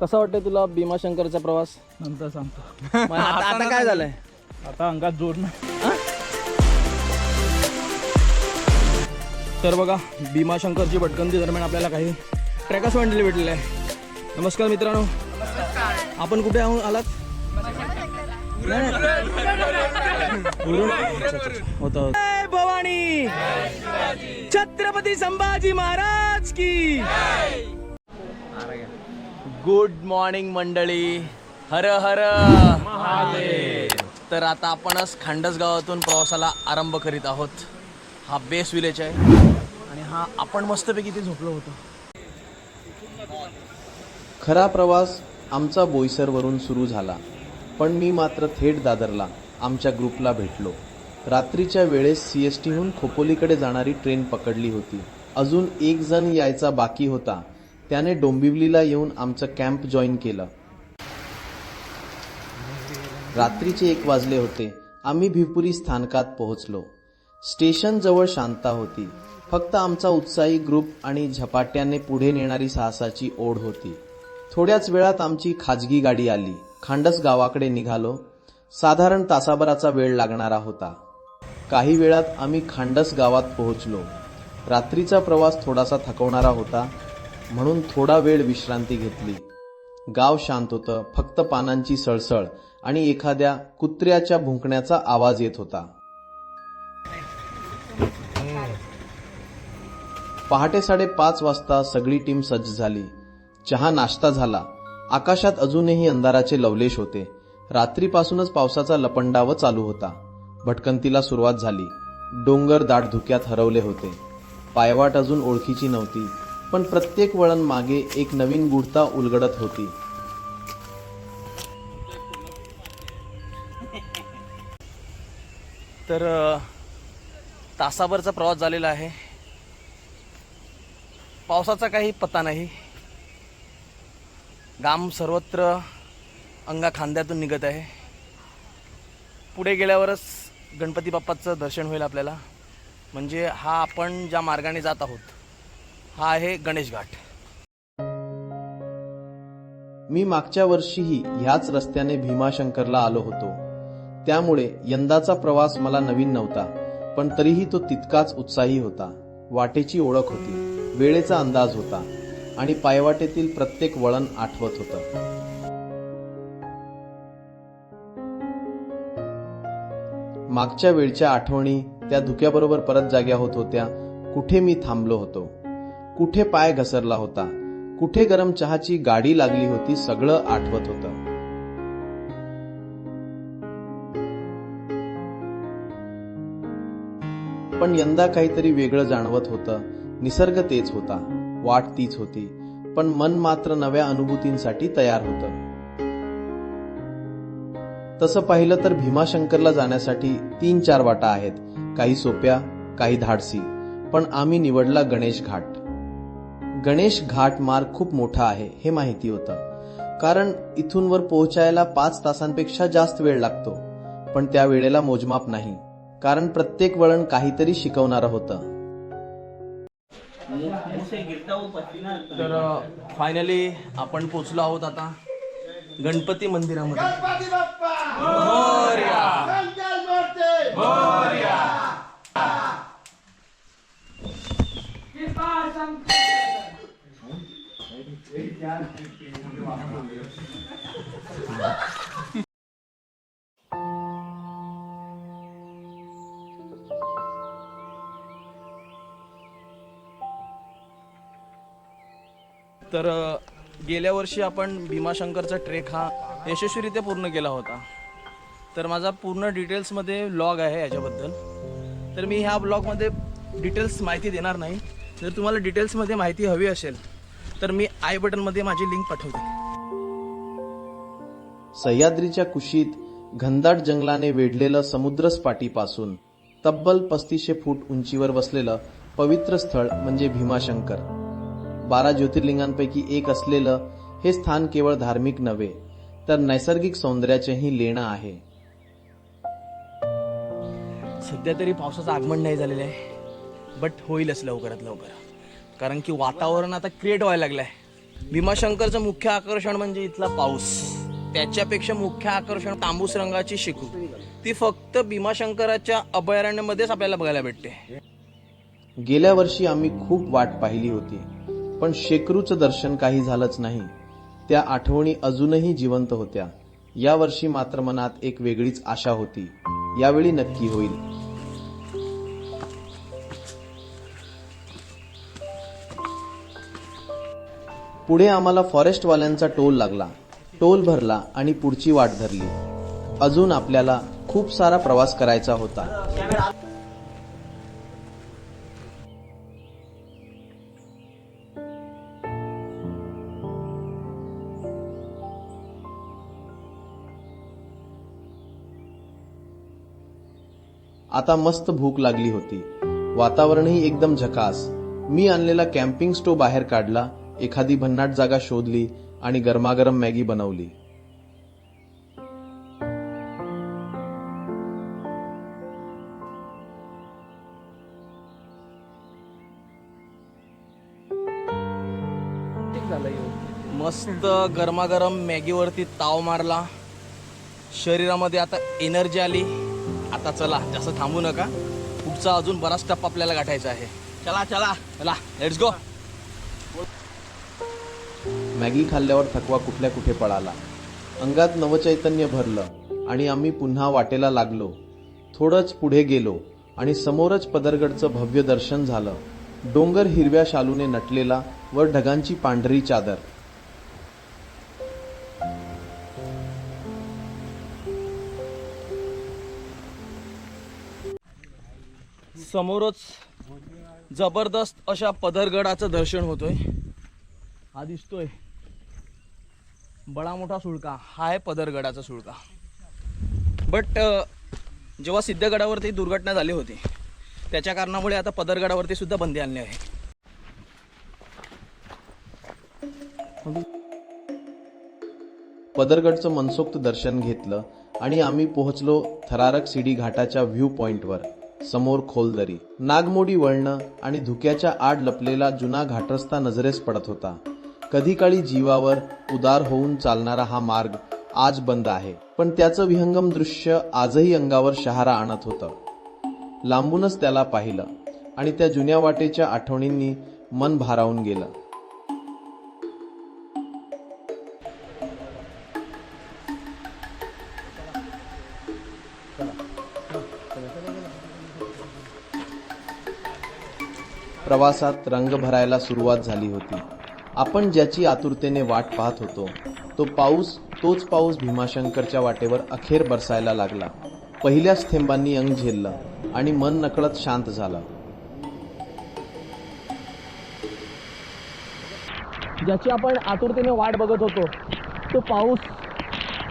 कसा वाटतंय तुला भीमाशंकरचा प्रवास? नंतर सांगतो. मग आता आता काय झालंय? आता अंगात जोड नाही. तर बघा भीमाशंकरची भटकंती दरम्यान आपल्याला काही ट्रॅकर्स मंडळी भेटलेले आहे नमस्कार मित्रांनो. आपण कुठे आहो आलात. होतं, भवानी. छत्रपती संभाजी महाराज की. गुड मॉर्निंग मंडळी. हर हर. तर आता आपणच खांडस गावातून प्रवासाला आरंभ करीत आहोत. हा बेस विलेज आहे. आणि हा आपण मस्तपैकी ते झोपलो होतो. खरा प्रवास आमचा बोईसरवरून सुरू झाला. पण मी मात्र थेट दादरला आमच्या ग्रुपला भेटलो. रात्रीच्या वेळेस सी एस टीहून खोपोलीकडे जाणारी ट्रेन पकडली होती. अजून एक जण यायचा बाकी होता. त्याने डोंबिवलीला येऊन आमचं कॅम्प जॉईन केलं. रात्रीचे एक वाजले होते. आम्ही भिपुरी स्थानकात पोहोचलो. स्टेशन जवळ शांता होती. फक्त आमचा उत्साही ग्रुप आणि झपाट्याने पुढे नेणारी साहसाची ओढ होती. थोड्याच वेळात आमची खाजगी गाडी आली. खांडस गावाकडे निघालो. साधारण तासाभराचा वेळ लागणारा होता. काही वेळात आम्ही खांडस गावात पोहोचलो. रात्रीचा प्रवास थोडासा थकवणारा होता. म्हणून थोडा वेळ विश्रांती घेतली. गाव शांत होतं फक्त पानांची सळसळ आणि एखाद्या कुत्र्याच्या भुंकण्याचा आवाज येत होता. पहाटे साडेपाच वाजता सगळी टीम सज्ज झाली. चहा नाश्ता झाला. आकाशात अजूनही अंधाराचे लवलेश होते. रात्रीपासूनच पावसाचा लपंडाव चालू होता. भटकंतीला सुरुवात झाली. डोंगर दाट धुक्यात हरवले होते. पायवाट अजून ओळखीची नव्हती. पण प्रत्येक वळण मागे एक नवीन गुढता उलगडत होती. तर तासाभरचा प्रवास झालेला आहे. पावसाचा काही पत्ता नाही. गाम सर्वत्र अंगा खांद्यातून निघत आहे. पुढे गेल्यावरच गणपती बाप्पाचं दर्शन होईल आपल्याला. म्हणजे हा आपण ज्या मार्गाने जात आहोत हा आहे गणेश घाट. मी मागच्या वर्षीही ह्याच रस्त्याने भीमाशंकरला आलो होतो. त्यामुळे यंदाचा प्रवास मला नवीन नव्हता पण तरीही तो तितकाच उत्साही होता. वाटेची ओळख होती वेळेचा अंदाज होता आणि पायवाटेतील प्रत्येक वळण आठवत होतं. मागच्या वेळच्या आठवणी त्या धुक्याबरोबर परत जाग्या होत होत्या कुठे मी थांबलो होतो. कुठे पाय घसरला होता? कुठे गरम चहाची गाडी लागली होती? सगळं आठवत होतं. पण यंदा काहीतरी वेगळं जाणवत होतं. निसर्ग तेच होता. वाट तीच होती. पण मन मात्र नव्या अनुभूतींसाठी तयार होतं. तसं पाहिलं तर भीमाशंकरला जाण्यासाठी तीन चार वाटा आहेत. काही सोप्या काही धाडसी. पण आम्ही निवडला गणेश घाट. गणेश घाट मार्ग खूप मोठा आहे हे माहिती होतं. कारण इथून वर पोहोचायला पाच तासांपेक्षा जास्त वेळ लागतो. पण त्या वेळेला मोजमाप नाही. कारण प्रत्येक वळण काहीतरी शिकवणारं होतं. तर फायनली आपण पोचलो आहोत आता गणपती मंदिरामध्ये. तर गेल्या वर्षी आपण भीमाशंकरचा ट्रेक हा यशस्वीरित्या पूर्ण केला होता. तर माझा पूर्ण डिटेल्समध्ये ब्लॉग आहे याच्याबद्दल. तर मी ह्या ब्लॉगमध्ये डिटेल्स माहिती देणार नाही. जर तुम्हाला डिटेल्समध्ये माहिती हवी असेल तर मी आय बटनमध्ये माझी लिंक पाठवते. सह्याद्रीच्या कुशीत घनदाट जंगलाने वेढलेलं समुद्रसपाटीपासून तब्बल पस्तीसशे फूट उंचीवर वसलेलं पवित्र स्थळ म्हणजे भीमाशंकर. बारा ज्योतिर्लिंगांपैकी एक असलेलं हे स्थान केवळ धार्मिक नव्हे तर नैसर्गिक सौंदर्याचेही लेणं आहे. सध्या तरी पावसाचं आगमन नाही झालेलं आहे बट होईलच लवकरात लवकर. कारण की वातावरण आता क्रिएट व्हायला लागलं आहे भीमाशंकरचं मुख्य आकर्षण म्हणजे इथला पाऊस. त्याच्यापेक्षा मुख्य आकर्षण तांबूस रंगाची शिकू ती फक्त भीमाशंकराच्या अभयारण्यामध्येच आपल्याला बघायला भेटते. गेल्या वर्षी आम्ही खूप वाट पाहिली होती पण शेकरूचं दर्शन काही झालंच नाही. त्या आठवणी अजूनही जिवंत होत्या. यावर्षी मात्र मनात एक वेगळीच आशा होती. यावेळी नक्की होईल. पुढे आम्हाला फॉरेस्टवाल्यांचा टोल लागला. टोल भरला आणि पुढची वाट धरली. अजून आपल्याला खूप सारा प्रवास करायचा होता. आता मस्त भूक लागली होती. वातावरणही एकदम झकास. मी आणलेला कॅम्पिंग स्टो बाहेर काढला. एखादी भन्नाट जागा शोधली आणि गरमागरम मॅगी बनवली. मस्त गरमागरम मॅगीवरती ताव मारला. शरीरामध्ये आता एनर्जी आली. आता चला जास्त थांबू नका. पुढचा अजून बराच टप्पा आपल्याला गाठायचा आहे. चला चला चला लेट्स गो मॅगी खाल्ल्यावर थकवा कुठल्या कुठे पळाला? अंगात नवचैतन्य भरलं आणि आम्ही पुन्हा वाटेला लागलो. थोडंच पुढे गेलो आणि समोरच पदरगडचं भव्य दर्शन झालं. डोंगर हिरव्या शालूने नटलेला वर ढगांची पांढरी चादर. समोरच जबरदस्त अशा पदरगडाचं दर्शन होतोय. हा दिसतोय. बडा मोठा सुळका हा आहे पदरगडाचा सुळका. बट जेव्हा सिद्धगडावरती दुर्घटना झाली होती त्याच्या कारणामुळे आता पदरगडावरती सुद्धा बंदी आणली आहे. पदरगडचं मनसोक्त दर्शन घेतलं आणि आम्ही पोहोचलो थरारक सिडी घाटाच्या व्ह्यू पॉइंटवर समोर खोलदरी. नागमोडी वळणं आणि धुक्याच्या आड लपलेला जुना घाटरस्ता नजरेस पडत होता. कधी काळी जीवावर उदार होऊन चालणारा हा मार्ग आज बंद आहे. पण त्याचं विहंगम दृश्य आजही अंगावर शहारा आणत होतं. लांबूनच त्याला पाहिलं आणि त्या जुन्या वाटेच्या आठवणींनी मन भारावून गेलं. प्रवासात रंग भरायला सुरुवात झाली होती. आपण ज्याची आतुरतेने वाट पाहत होतो तो पाऊस तोच पाऊस भीमाशंकरच्या वाटेवर अखेर बरसायला लागला. पहिल्याच थेंबांनी अंग झेललं आणि मन नकळत शांत झालं. ज्याची आपण आतुरतेने वाट बघत होतो तो पाऊस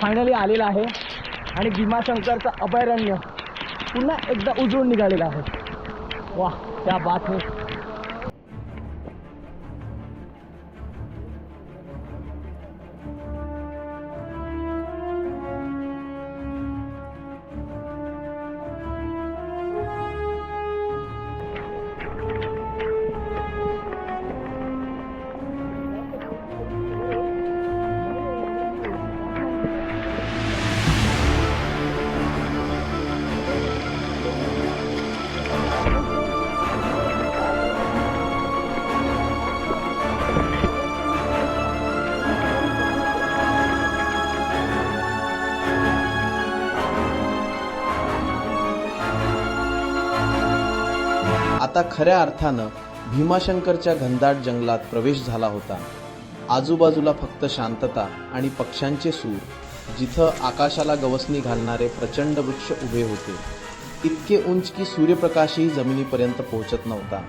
फायनली आलेला आहे आणि भीमाशंकरचं अभयारण्य पुन्हा एकदा उजळून निघालेलं आहे. वा त्या बातमी आता खऱ्या अर्थानं भीमाशंकरच्या घनदाट जंगलात प्रवेश झाला होता. आजूबाजूला फक्त शांतता आणि पक्ष्यांचे सूर जिथं आकाशाला गवसणी घालणारे प्रचंड वृक्ष उभे होते. इतके उंच की सूर्यप्रकाशही जमिनीपर्यंत पोहोचत नव्हता.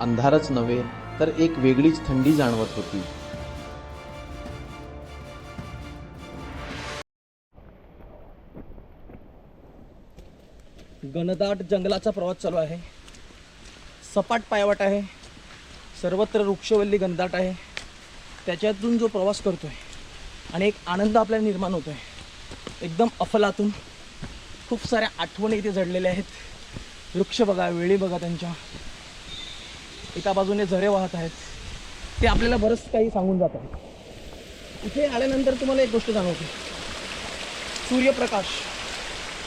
अंधारच नव्हे तर एक वेगळीच थंडी जाणवत होती. घनदाट जंगलाचा प्रवास चालू आहे. सपाट पायवाट आहे सर्वत्र वृक्षवल्ली गंधाट आहे. त्याच्यातून जो प्रवास करतो आहे आणि एक आनंद आपल्याला निर्माण होतो आहे एकदम अफलातून खूप साऱ्या आठवणी इथे जडलेल्या आहेत. वृक्ष बघा वेळी बघा त्यांच्या. एका बाजूने झरे वाहत आहेत. ते आपल्याला बरंच काही सांगून जातात. इथे आल्यानंतर तुम्हाला एक गोष्ट जाणवते. सूर्यप्रकाश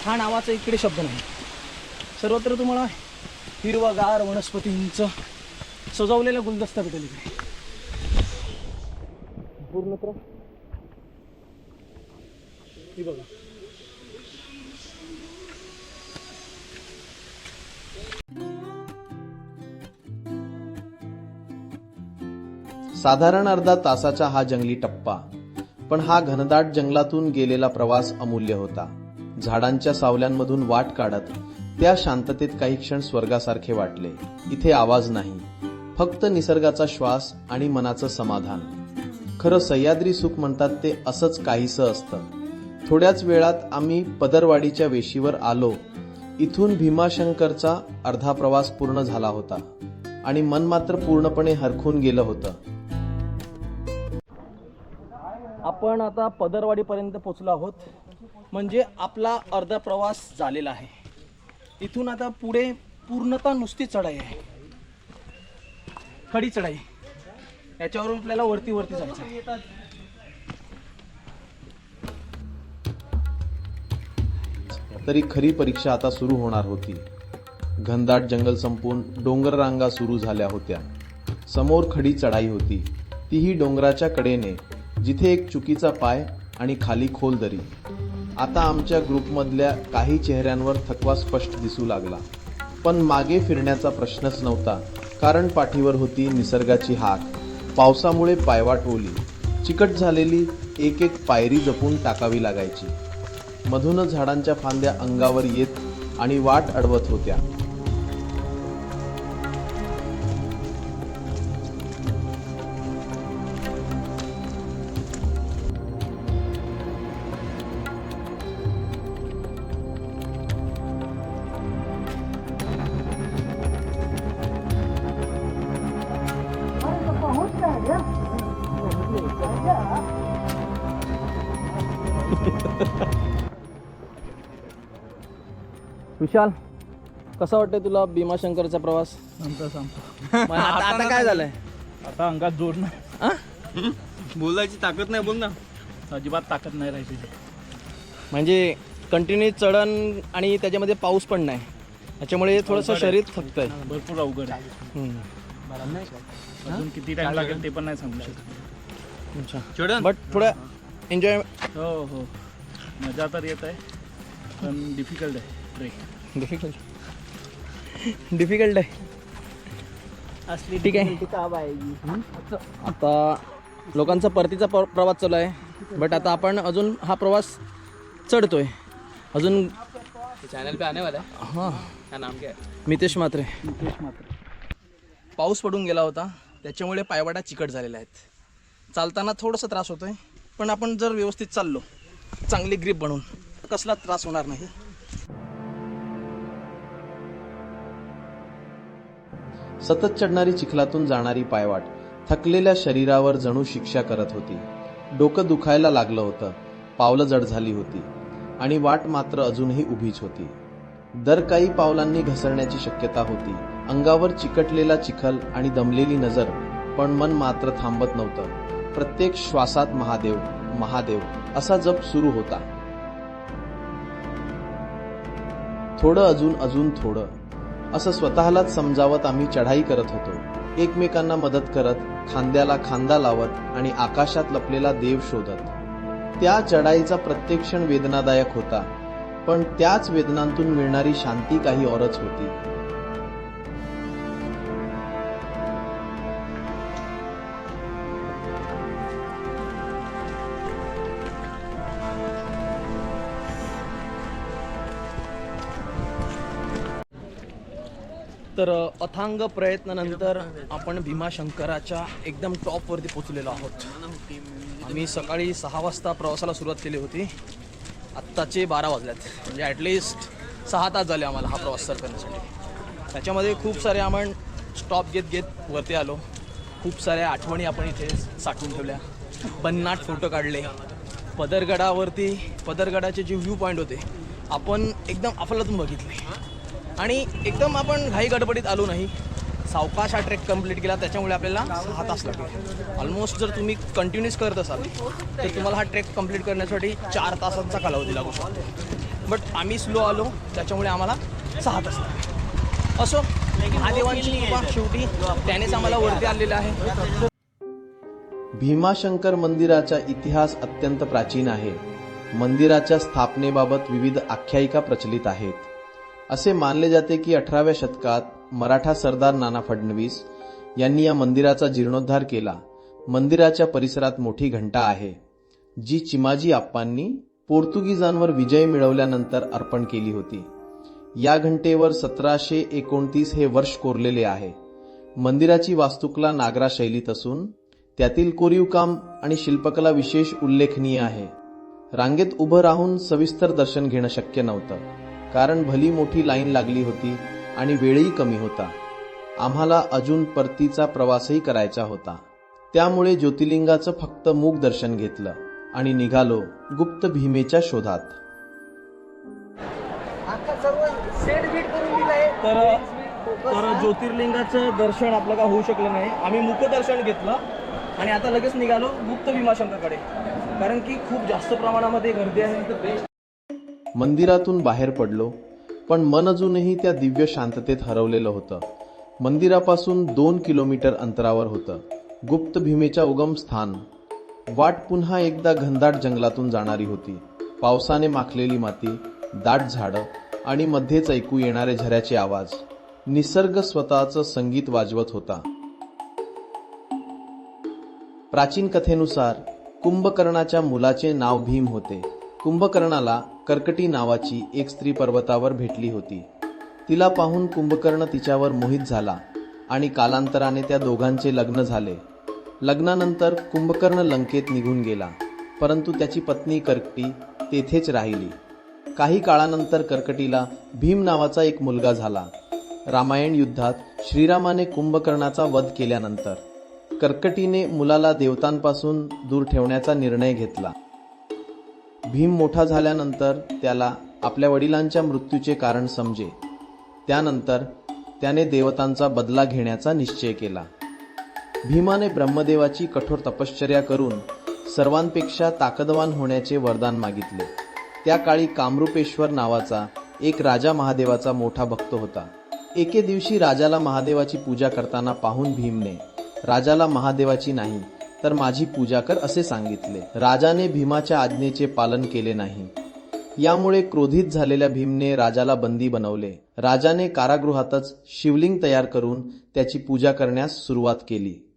हा नावाचा इकडे शब्द नाही. सर्वत्र तुम्हाला हिरवागार वनस्पतींचं सजवलेला गुलदस्ता भेटेल इकडे. पूर्णत्र ही बघा. साधारण अर्धा तासाचा हा जंगली टप्पा पण हा घनदाट जंगलातून गेलेला प्रवास अमूल्य होता. झाडांच्या सावल्यांमधून वाट काढत त्या शांततेत काही क्षण स्वर्गासारखे वाटले. इथे आवाज नाही. फक्त निसर्गाचा श्वास आणि मनाचं समाधान. खरं सह्याद्री सुख म्हणतात ते असंच काहीसं असतं. थोड्याच वेळात आम्ही पदरवाडीच्या वेशीवर आलो. इथून भीमाशंकरचा अर्धा प्रवास पूर्ण झाला होता. आणि मन मात्र पूर्णपणे हरखून गेलं होतं. आपण आता पदरवाडीपर्यंत पोचलो आहोत. म्हणजे आपला अर्धा प्रवास झालेला आहे. इथून आता पुढे पूर्णतः नुसती चढाई आहे. खडी चढाई. याच्यावरून आपल्याला वरती वरती जायचं आहे. तरी खरी परीक्षा आता सुरू होणार होती. घनदाट जंगल संपून डोंगर रांगा सुरू झाल्या होत्या. समोर खडी चढाई होती. तीही डोंगराच्या कडेने जिथे एक चुकीचा पाय आणि खाली खोल दरी. आता आमच्या ग्रुपमधल्या काही चेहऱ्यांवर थकवा स्पष्ट दिसू लागला. पण मागे फिरण्याचा प्रश्नच नव्हता. कारण पाठीवर होती निसर्गाची हाक. पावसामुळे पायवाट ओली. चिकट झालेली एक एक पायरी जपून टाकावी लागायची. मधूनच झाडांच्या फांद्या अंगावर येत आणि वाट अडवत होत्या. विशाल कसा वाटतंय तुला भीमाशंकरचा प्रवास? मग आता आता काय झालंय? आता अंगात जोड नाही? बोलायची ताकद नाही बोल ना. अजिबात ताकद नाही राहायची. म्हणजे कंटिन्यू चढण आणि त्याच्यामध्ये पाऊस पण नाही. त्याच्यामुळे थोडंसं शरीर थकतंय. भरपूर अवघड आहे. हम्म. अजून किती टाइम लागेल ते पण नाही सांगू शकत. अच्छा. चढण? बट थोडं एन्जॉय हो हो. मजा तर येत आहे पण डिफिकल्ट आहे. ट्रेक डिफिकल्ट डिफिकल्ट आहे. असली ठीक आहे. आता लोकांचा परतीचा प्र- प्रवास चालू आहे. बट आता आपण अजून हा प्रवास चढतोय. अजून चॅनल पे आने वाला है हां. क्या नाम क्या? है मितेश मात्रे. मुकेश मात्र. पाऊस पडून गेला होता. त्याच्यामुळे पायवाटा चिकट झालेल्या आहेत. चालताना थोडासा त्रास होतोय. पण आपण जर व्यवस्थित चाललो चांगली ग्रीप बनवून कसला त्रास होणार नाही. सतत चढणारी चिखलातून जाणारी पायवाट थकलेल्या शरीरावर जणू शिक्षा करत होती. डोकं दुखायला लागलं होतं. पावलं जड झाली होती. आणि वाट मात्र अजूनही उभीच होती. दर काही पावलांनी घसरण्याची शक्यता होती. अंगावर चिकटलेला चिखल आणि दमलेली नजर पण मन मात्र थांबत नव्हतं. प्रत्येक श्वासात महादेव महादेव असा जप सुरू होता. थोडं अजून अजून थोडं. असं स्वतःलाच समजावत आम्ही चढाई करत होतो. एकमेकांना मदत करत खांद्याला खांदा लावत आणि आकाशात लपलेला देव शोधत. त्या चढाईचा प्रत्येक क्षण वेदनादायक होता पण त्याच वेदनांतून मिळणारी शांती काही औरच होती. तर अथांग प्रयत्नानंतर आपण भीमाशंकराच्या एकदम टॉपवरती पोचलेलो आहोत. आम्ही सकाळी सहा वाजता प्रवासाला सुरुवात केली होती. आत्ताचे बारा वाजल्यात. म्हणजे ॲटलिस्ट सहा तास झाले आम्हाला हा प्रवास सर करण्यासाठी. त्याच्यामध्ये खूप सारे आपण स्टॉप घेत घेत वरती आलो. खूप साऱ्या आठवणी आपण इथे साठवून ठेवल्या. पन्नाट फोटो काढले. पदरगडावरती पदरगडाचे जे व्ह्यू पॉईंट होते आपण एकदम अफलातून बघितले. आणि एकदम आपण घाई गडबडीत आलो नाही. सावकाश हा ट्रेक कंप्लीट केला त्याच्यामुळे आपल्याला सहा तास लागले. ऑलमोस्ट जर तुम्ही कंटिन्यूस करत असाल तर तुम्हाला हा ट्रेक कंप्लीट करण्यासाठी चार तासांचा कालावधी लागू शकतो. बट आम्ही स्लो आलो त्याच्यामुळे आम्हाला सहा तास लागले. असो महादेवांची कृपा शेवटी त्यानेच आम्हाला वरती आलेलं आहे. भीमाशंकर मंदिराचा इतिहास अत्यंत प्राचीन आहे. मंदिराच्या स्थापनेबाबत विविध आख्यायिका प्रचलित आहेत. असे मानले जाते की अठराव्या शतकात मराठा सरदार नाना फडणवीस यांनी या मंदिराचा जीर्णोद्धार केला. मंदिराच्या परिसरात मोठी घंटा आहे जी चिमाजी आप्पांनी पोर्तुगीजांवर विजय मिळवल्यानंतर अर्पण केली होती. या घंटेवर सतराशे एकोणतीस हे वर्ष कोरलेले आहे. मंदिराची वास्तुकला नागरा शैलीत असून त्यातील कोरीव काम आणि शिल्पकला विशेष उल्लेखनीय आहे. रांगेत उभं राहून सविस्तर दर्शन घेणं शक्य नव्हतं. कारण भली मोठी लाईन लागली होती आणि वेळही कमी होता. आम्हाला अजून परतीचा प्रवासही करायचा होता. त्यामुळे ज्योतिर्लिंगाचं फक्त मूक दर्शन घेतलं आणि निघालो गुप्त भीमेच्या शोधात. तर तर ज्योतिर्लिंगाचं दर्शन आपलं का होऊ शकलं नाही. आम्ही मुखदर्शन घेतलं आणि आता लगेच निघालो गुप्त भीमाशंकरकडे. कारण की खूप जास्त प्रमाणामध्ये गर्दी आहे. मंदिरातून बाहेर पडलो पण मन अजूनही त्या दिव्य शांततेत हरवलेलं होतं. मंदिरापासून दोन किलोमीटर अंतरावर होतं. गुप्त भीमेच्या उगम स्थान. वाट पुन्हा एकदा घनदाट जंगलातून जाणारी होती. पावसाने माखलेली माती दाट झाडं आणि मध्येच ऐकू येणारे झऱ्याचे आवाज. निसर्ग स्वतःचं संगीत वाजवत होता. प्राचीन कथेनुसार कुंभकर्णाच्या मुलाचे नाव भीम होते. कुंभकर्णाला कर्कटी नावाची एक स्त्री पर्वतावर भेटली होती. तिला पाहून कुंभकर्ण तिच्यावर मोहित झाला आणि कालांतराने त्या दोघांचे लग्न झाले. लग्नानंतर कुंभकर्ण लंकेत निघून गेला परंतु त्याची पत्नी कर्कटी तेथेच राहिली. काही काळानंतर कर्कटीला भीम नावाचा एक मुलगा झाला. रामायण युद्धात श्रीरामाने कुंभकर्णाचा वध केल्यानंतर कर्कटीने मुलाला देवतांपासून दूर ठेवण्याचा निर्णय घेतला. भीम मोठा झाल्यानंतर त्याला आपल्या वडिलांच्या मृत्यूचे कारण समजे. त्यानंतर त्याने देवतांचा बदला घेण्याचा निश्चय केला. भीमाने ब्रह्मदेवाची कठोर तपश्चर्या करून सर्वांपेक्षा ताकदवान होण्याचे वरदान मागितले. त्या काळी कामरूपेश्वर नावाचा एक राजा महादेवाचा मोठा भक्त होता. एके दिवशी राजाला महादेवाची पूजा करताना पाहून भीमने राजाला महादेवाची नाही तर माझी पूजा कर असे सांगितले. राजाने भीमाच्या आज्ञेचे पालन केले नाही. यामुळे क्रोधित झालेल्या भीमने राजाला बंदी बनवले. राजाने कारागृहातच शिवलिंग तयार करून त्याची पूजा करण्यास सुरुवात केली.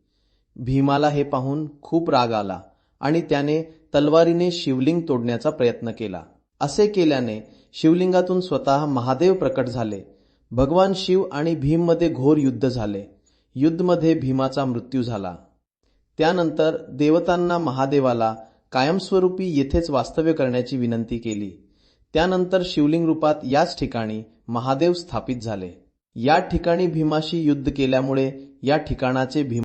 भीमाला हे पाहून खूप राग आला आणि त्याने तलवारीने शिवलिंग तोडण्याचा प्रयत्न केला. असे केल्याने शिवलिंगातून स्वतः महादेव प्रकट झाले. भगवान शिव आणि भीममध्ये घोर युद्ध झाले. युद्धमध्ये भीमाचा मृत्यू झाला. त्यानंतर देवतांना महादेवाला कायमस्वरूपी येथेच वास्तव्य करण्याची विनंती केली. त्यानंतर शिवलिंग रूपात याच ठिकाणी महादेव स्थापित झाले. या ठिकाणी भीमाशी युद्ध केल्यामुळे या ठिकाणाचे भीम